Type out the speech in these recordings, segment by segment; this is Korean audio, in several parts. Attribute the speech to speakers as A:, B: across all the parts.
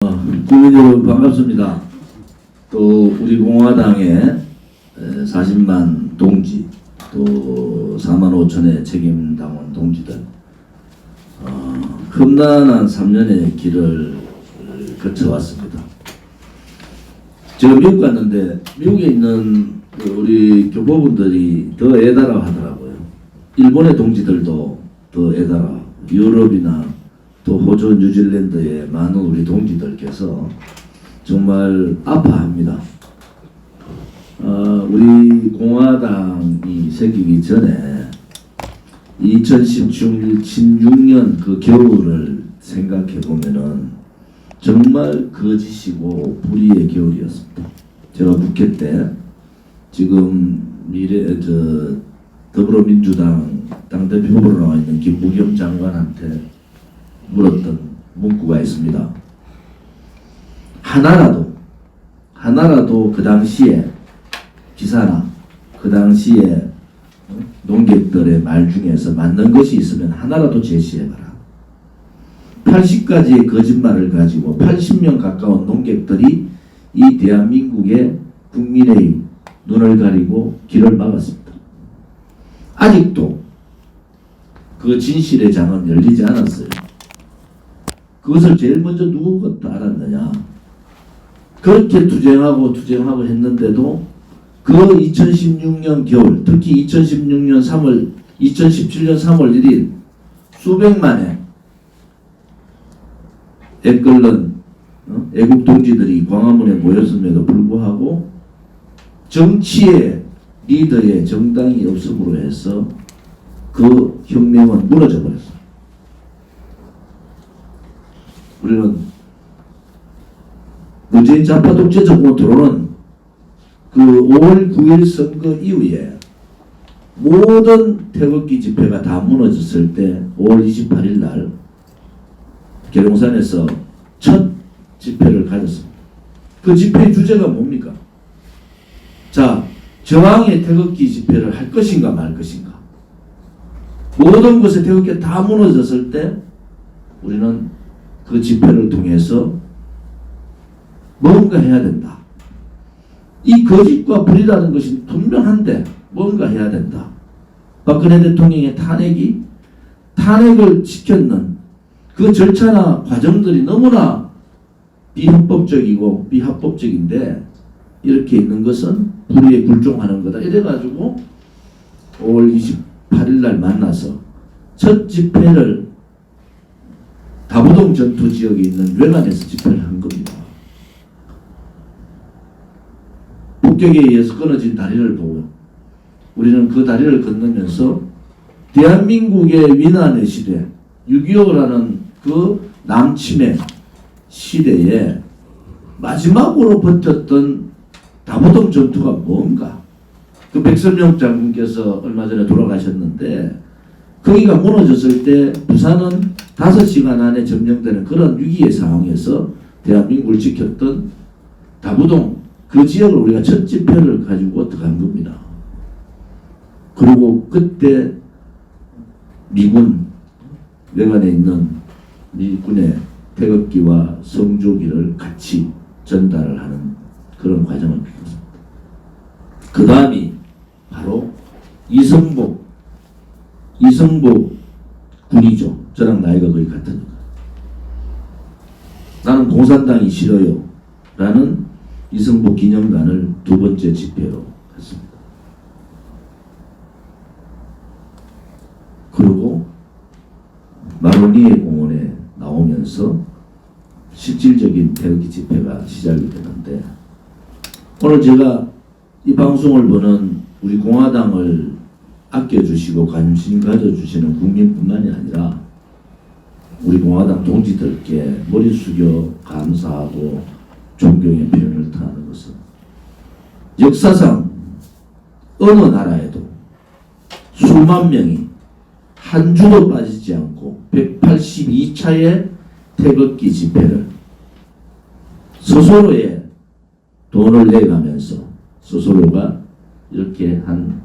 A: 국민 여러분 반갑습니다. 또 우리 공화당의 40만 동지 또 4만 5천의 책임당원 동지들 어, 험난한 3년의 길을 거쳐왔습니다. 제가 미국 갔는데 미국에 있는 그 우리 교포분들이 더 애달아 하더라고요. 일본의 동지들도 더 애달아 유럽이나 또 호주, 뉴질랜드의 많은 우리 동지들께서 정말 아파합니다. 어, 우리 공화당이 생기기 전에 2016년 그 겨울을 생각해 보면은 정말 거짓이고 불의의 겨울이었습니다. 제가 국회 때 지금 미래 저 더불어민주당 당대표 후보로 나와 있는 김부겸 장관한테 물었던 문구가 있습니다. 하나라도 하나라도 그 당시에 기사나 그 당시에 농객들의 말 중에서 맞는 것이 있으면 하나라도 제시해봐라. 80가지의 거짓말을 가지고 80명 가까운 농객들이 이 대한민국의 국민의 눈을 가리고 길을 막았습니다. 아직도 그 진실의 장은 열리지 않았어요. 그것을 제일 먼저 누구부터 알았느냐? 그렇게 투쟁하고 투쟁하고 했는데도 그 2016년 겨울, 특히 2016년 3월, 2017년 3월 1일 수백만의 애끓는 어? 애국 동지들이 광화문에 모였음에도 불구하고 정치의 리더의 정당이 없음으로 해서 그 혁명은 무너져 버렸어요. 우리는 문재인 좌파 독재 정권 들어오는 그 5월 9일 선거 이후에 모든 태극기 집회가 다 무너졌을 때 5월 28일 날 계룡산에서 첫 집회를 가졌습니다. 그 집회 주제가 뭡니까? 자, 저항의 태극기 집회를 할 것인가 말 것인가? 모든 것에 태극기가 다 무너졌을 때 우리는 그 집회를 통해서 뭔가 해야 된다. 이 거짓과 불이라는 것이 분명한데 뭔가 해야 된다. 박근혜 대통령의 탄핵이 탄핵을 지켰는 그 절차나 과정들이 너무나 비헌법적이고 비합법적인데 이렇게 있는 것은 불의에 굴종하는 거다. 이래가지고 5월 28일 날 만나서 첫 집회를 다부동 전투 지역에 있는 외관에서 집회를 한 겁니다. 폭격에 의해서 끊어진 다리를 보고 우리는 그 다리를 건너면서 대한민국의 위난의 시대, 6.25라는 그 남침의 시대에 마지막으로 버텼던 다부동 전투가 뭔가 그 백설명 장군께서 얼마 전에 돌아가셨는데 거기가 무너졌을 때 부산은 5시간 안에 점령되는 그런 위기의 상황에서 대한민국을 지켰던 다부동 그 지역을 우리가 첫 집회를 가지고 들어간 겁니다. 그리고 그때 미군 외관에 있는 미군의 태극기와 성조기를 같이 전달을 하는 그런 과정을 겪었습니다. 그 다음이 바로 이성복, 이성복 군이죠. 저랑 나이가 거의 같으니까. 나는 공산당이 싫어요. 라는 이성복 기념관을 두 번째 집회로 했습니다. 그리고 마로니에 공원에 나오면서 실질적인 태극기 집회가 시작이 되는데 오늘 제가 이 방송을 보는 우리 공화당을 아껴주시고 관심 가져주시는 국민뿐만이 아니라 우리 공화당 동지들께 머리 숙여 감사하고 존경의 표현을 다하는 것은 역사상 어느 나라에도 수만 명이 한 주도 빠지지 않고 182차의 태극기 집회를 스스로의 돈을 내가면서 스스로가 이렇게 한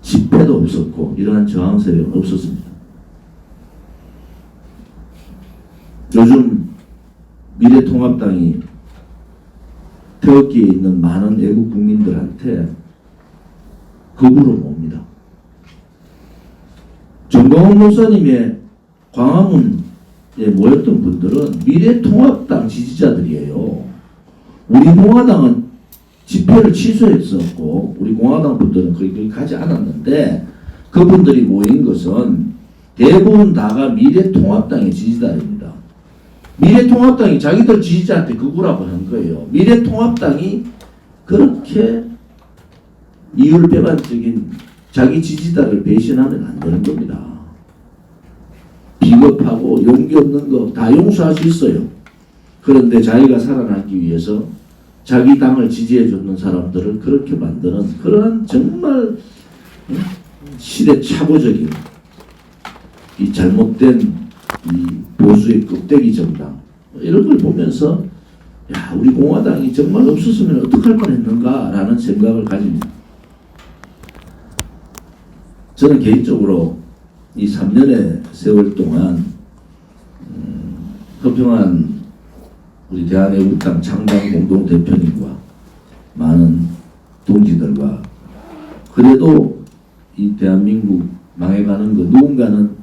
A: 집회도 없었고 이러한 저항 세력은 없었습니다. 요즘 미래통합당이 태극기에 있는 많은 애국 국민들한테 거부로 봅니다. 정광훈 목사님의 광화문에 모였던 분들은 미래통합당 지지자들이에요. 우리 공화당은 집회를 취소했었고 우리 공화당 분들은 거기 가지 않았는데 그분들이 모인 것은 대부분 다가 미래통합당의 지지자입니다. 미래통합당이 자기들 지지자한테 극우라고 한 거예요. 미래통합당이 그렇게 이율배반적인 자기 지지자를 배신하면 안 되는 겁니다. 비겁하고 용기 없는 거 다 용서할 수 있어요. 그런데 자기가 살아남기 위해서 자기 당을 지지해 줬는 사람들을 그렇게 만드는 그런 정말 시대착오적인 이 잘못된 이 보수의 껍데기 정당 이런 걸 보면서 야 우리 공화당이 정말 없었으면 어떡할 뻔했는가라는 생각을 가집니다. 저는 개인적으로 이 3년의 세월 동안 음, 허평한 우리 대한애국당 창당 공동 대표님과 많은 동지들과 그래도 이 대한민국 망해가는 거 누군가는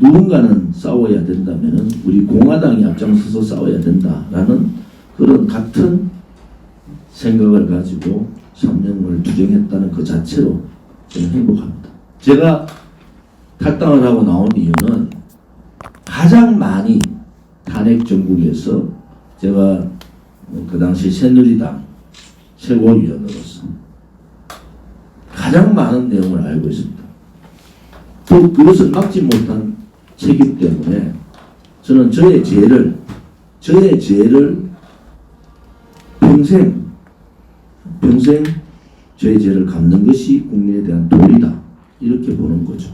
A: 누군가는 싸워야 된다면은 우리 공화당이 앞장서서 싸워야 된다라는 그런 같은 생각을 가지고 3년을 투쟁했다는 그 자체로 저는 행복합니다. 제가 탈당을 하고 나온 이유는 가장 많이 탄핵 전국에서 제가 그 당시 새누리당 최고위원으로서 가장 많은 내용을 알고 있습니다. 또 그것을 막지 못한 책임 때문에 저는 저의 죄를 저의 죄를 평생 평생 저의 죄를 갚는 것이 국민에 대한 도리다 이렇게 보는 거죠.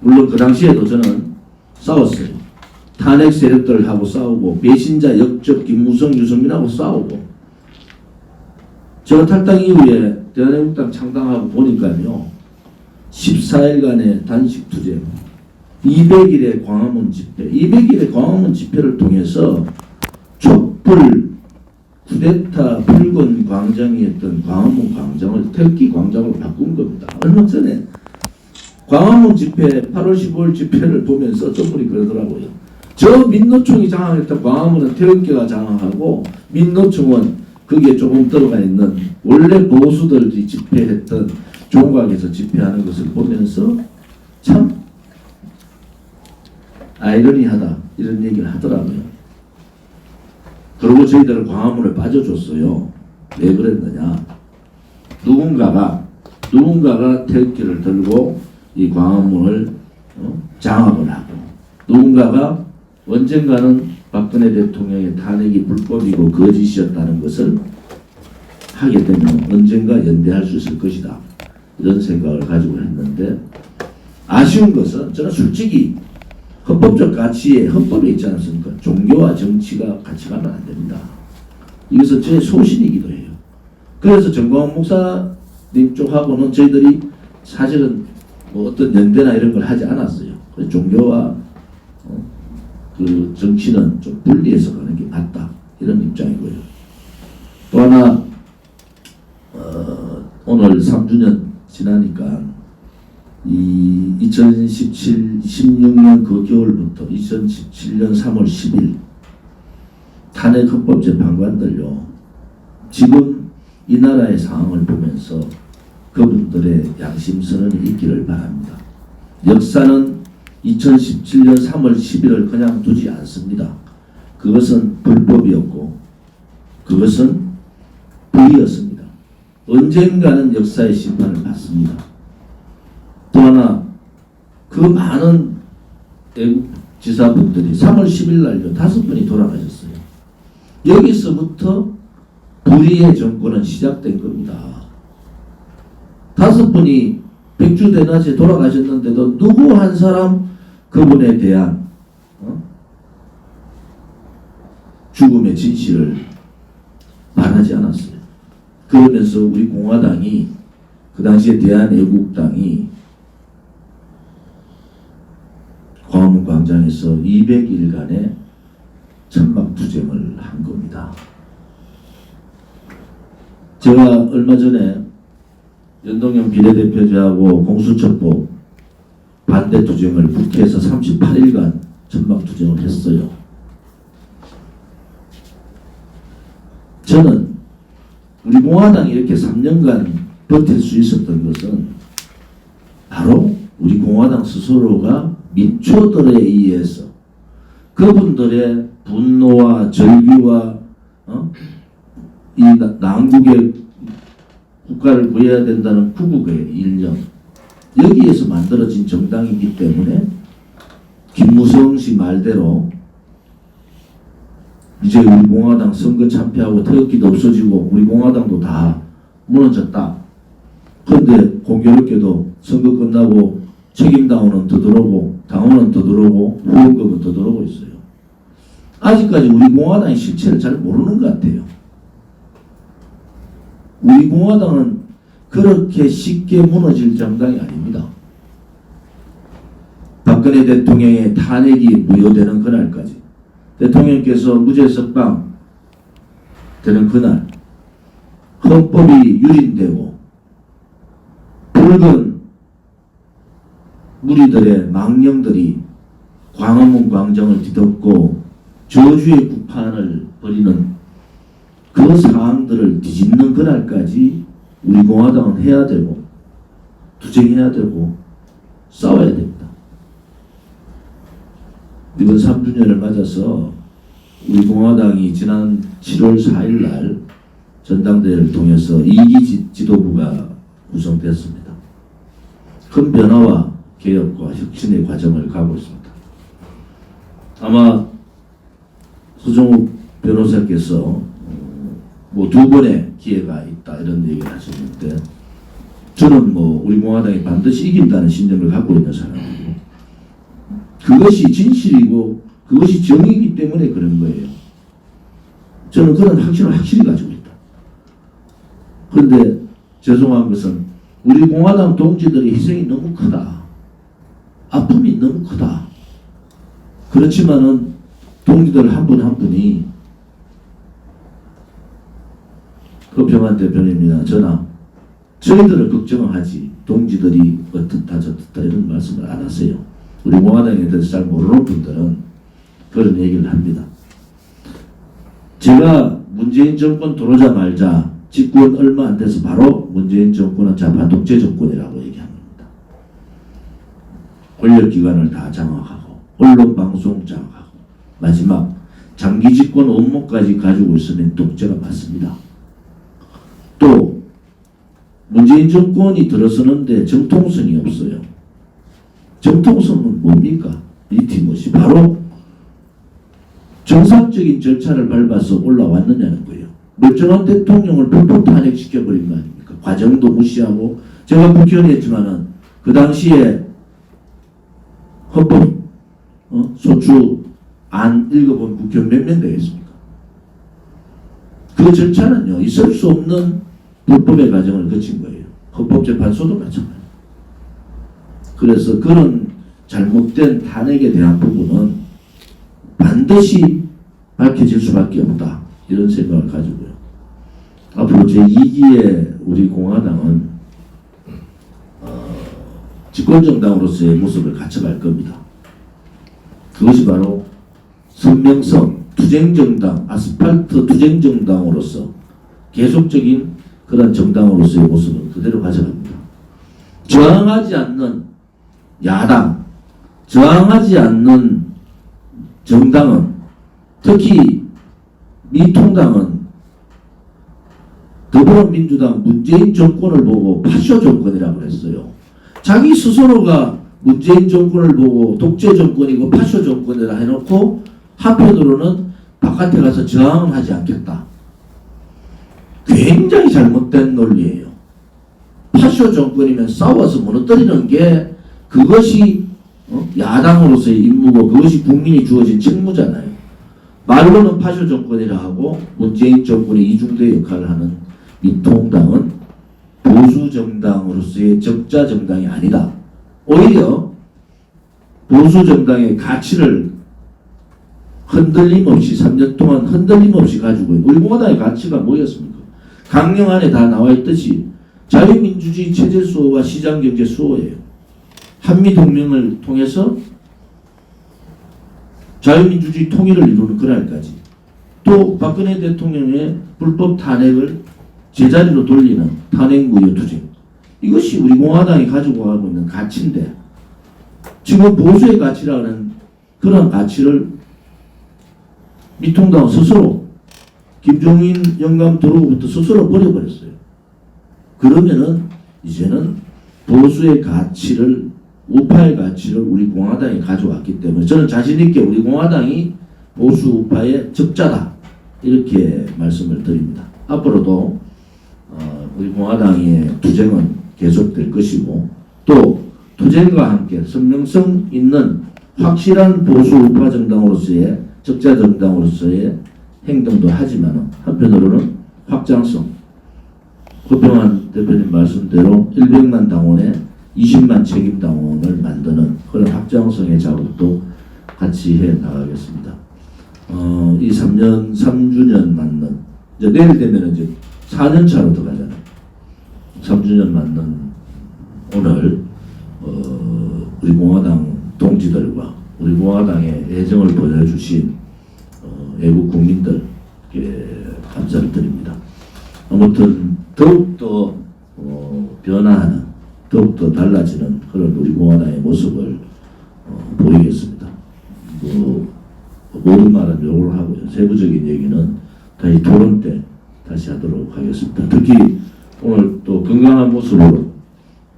A: 물론 그 당시에도 저는 싸웠어요. 탄핵 세력들하고 싸우고 배신자 역적 김무성 유승민하고 싸우고 제가 탈당 이후에 대한민국당 창당하고 보니까요 14일간의 단식 투쟁 200일의 광화문 집회 200일의 광화문 집회를 통해서 촛불 쿠데타 불건 광장이었던 광화문 광장을 태극기 광장으로 바꾼 겁니다. 얼마 전에 광화문 집회 8월 15일 집회를 보면서 분이 그러더라고요. 저 민노총이 장악했던 광화문은 태극기가 장악하고 민노총은 거기에 조금 들어가 있는 원래 보수들이 집회했던 종각에서 집회하는 것을 보면서 참 아이러니하다 이런 얘기를 하더라고요. 그리고 저희들은 광화문을 빠져줬어요. 왜 그랬느냐? 누군가가 누군가가 태극기를 들고 이 광화문을 어? 장악을 하고 누군가가 언젠가는 박근혜 대통령의 탄핵이 불법이고 거짓이었다는 것을 하게 되면 언젠가 연대할 수 있을 것이다. 이런 생각을 가지고 했는데 아쉬운 것은 저는 솔직히 헌법적 가치에 헌법에 있지 않습니까? 종교와 정치가 같이 가면 안 됩니다. 이것은 제 소신이기도 해요. 그래서 정광훈 목사님 쪽하고는 저희들이 사실은 뭐 어떤 연대나 이런 걸 하지 않았어요. 종교와 어, 그 정치는 좀 분리해서 가는 게 맞다 이런 입장이고요. 또 하나 어, 오늘 3주년 지나니까 이 2017, 16년 그 겨울부터 2017년 3월 10일 탄핵 헌법 재판관들요 지금 이 나라의 상황을 보면서 그분들의 양심 선언이 있기를 바랍니다. 역사는 2017년 3월 10일을 그냥 두지 않습니다. 그것은 불법이었고 그것은 불이었습니다. 언젠가는 역사의 심판을 받습니다. 또 하나 그 많은 지사분들이 3월 10일 날요 다섯 분이 돌아가셨어요. 여기서부터 불의의 정권은 시작된 겁니다. 다섯 분이 백주 대낮에 돌아가셨는데도 누구 한 사람 그분에 대한 어? 죽음의 진실을 말하지 않았어요. 그러면서 우리 공화당이 그 당시에 대한애국당이 광장에서 200일간의 천막투쟁을 한 겁니다. 제가 얼마 전에 연동형 비례대표제하고 공수처법 반대 투쟁을 국회에서 38일간 천막 투쟁을 했어요. 저는 우리 공화당이 이렇게 3년간 버틸 수 있었던 것은 바로 우리 공화당 스스로가 민초들에 의해서 그분들의 분노와 절규와 어? 이 나- 난국의 국가를 구해야 된다는 구국의 일념 여기에서 만들어진 정당이기 때문에 김무성 씨 말대로 이제 우리 공화당 선거 참패하고 태극기도 없어지고 우리 공화당도 다 무너졌다. 그런데 공교롭게도 선거 끝나고 책임당원은 더 들어오고 당원은 더 들어오고 후원금은 더 들어오고 있어요. 아직까지 우리 공화당의 실체를 잘 모르는 것 같아요. 우리 공화당은 그렇게 쉽게 무너질 정당이 아닙니다. 박근혜 대통령의 탄핵이 무효되는 그날까지 대통령께서 무죄 석방 되는 그날 헌법이 유린되고 붉은 무리들의 망령들이 광화문 광장을 뒤덮고 저주의 국판을 벌이는 그 상황들을 뒤집는 그날까지 우리 공화당은 해야 되고 투쟁해야 되고 싸워야 됩니다. 이번 3주년을 맞아서 우리 공화당이 지난 7월 4일 날 전당대회를 통해서 이기 지- 지도부가 구성됐습니다. 큰 변화와 개혁과 혁신의 과정을 가고 있습니다. 아마 수정욱 변호사께서 뭐 두 번의 기회가 있다 이런 얘기를 하셨는데 저는 뭐 우리 공화당이 반드시 이긴다는 신념을 갖고 있는 사람이고 그것이 진실이고 그것이 정의이기 때문에 그런 거예요. 저는 그런 확신을 확실히 가지고 있다. 그런데 죄송한 것은 우리 공화당 동지들의 희생이 너무 크다. 아픔이 너무 크다. 그렇지만은 동지들 한분한 분이 허평한 대표님이나 저나 저희들을 걱정하지 동지들이 어떻다 저떻다 이런 말씀을 안 하세요. 우리 공화당에 대해서 잘 모르는 분들은 그런 얘기를 합니다. 제가 문재인 정권 들어오자 말자 집권 얼마 안 돼서 바로 문재인 정권은 좌파 독재 정권이라고 얘기합니다. 권력기관을 다 장악하고 언론 방송 장악하고 마지막 장기 집권 업무까지 가지고 있으면 독재가 맞습니다. 또 문재인 정권이 들어서는데 정통성이 없어요. 정통성은 뭡니까? 리티머시 바로 정상적인 절차를 밟아서 올라왔느냐는 거예요. 멀쩡한 대통령을 불법 탄핵시켜버린 거 아닙니까? 과정도 무시하고 제가 국회의원이었지만은 그 당시에 헌법 어? 소추 안 읽어본 국회의원 몇명 되겠습니까? 그 절차는요 있을 수 없는 불법의 과정을 거친 거예요. 헌법재판소도 마찬가지. 그래서 그런 잘못된 탄핵에 대한 부분은 반드시 밝혀질 수밖에 없다. 이런 생각을 가지고요. 앞으로 제2기의 우리 공화당은 어, 집권정당으로서의 모습을 갖춰갈 겁니다. 그것이 바로 선명성, 투쟁정당, 아스팔트 투쟁정당으로서 계속적인 그런 정당으로서의 모습을 그대로 가져갑니다. 저항하지 않는 야당, 저항하지 않는 정당은 특히 미통당은 더불어민주당 문재인 정권을 보고 파쇼 정권이라고 그랬어요. 자기 스스로가 문재인 정권을 보고 독재 정권이고 파쇼 정권이라 해놓고 한편으로는 바깥에 가서 저항은 하지 않겠다. 굉장히 잘못된 논리예요. 파쇼 정권이면 싸워서 무너뜨리는 게 그것이 어? 야당으로서의 임무고 그것이 국민이 주어진 책무잖아요. 말로는 파쇼 정권이라 하고 문재인 정권의 이중대 역할을 하는 민통당은 보수 정당으로서의 적자 정당이 아니다. 오히려 보수 정당의 가치를 흔들림 없이 3년 동안 흔들림 없이 가지고 우리 공화당의 가치가 뭐였습니까? 강령 안에 다 나와 있듯이 자유민주주의 체제 수호와 시장경제 수호예요. 한미동맹을 통해서 자유민주주의 통일을 이루는 그날까지 또 박근혜 대통령의 불법 탄핵을 제자리로 돌리는 탄핵무효 투쟁 이것이 우리 공화당이 가지고 가고 있는 가치인데 지금 보수의 가치라는 그런 가치를 미통당 스스로 김종인 영감 들어오부터 스스로 버려버렸어요. 그러면은 이제는 보수의 가치를 우파의 가치를 우리 공화당이 가져왔기 때문에 저는 자신 있게 우리 공화당이 보수 우파의 적자다 이렇게 말씀을 드립니다. 앞으로도 어, 우리 공화당의 투쟁은 계속될 것이고 또 투쟁과 함께 선명성 있는 확실한 보수 우파 정당으로서의 적자 정당으로서의 행동도 하지만 한편으로는 확장성 고병환 대표님 말씀대로 100만 당원에 20만 책임 당원을 만드는 그런 확장성의 작업도 같이 해 나가겠습니다. 어, 이 3년 3주년 맞는 이제 내일 되면 이제 4년 차로 들어가잖아요. 3주년 맞는 오늘 어, 우리 공화당 동지들과 우리 공화당의 애정을 보여주신 어, 애국 국민들께 감사를 드립니다. 아무튼 더욱더 어, 변화하는 더욱더 달라지는 그런 우리 공화당의 모습을 어, 보이겠습니다. 뭐, 모든 말은 요걸 하고요. 세부적인 얘기는 다시 토론 때 다시 하도록 하겠습니다. 특히 오늘 또 건강한 모습으로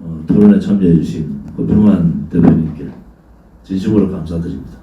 A: 어, 토론에 참여해주신 그 고평환 대표님께 진심으로 감사드립니다.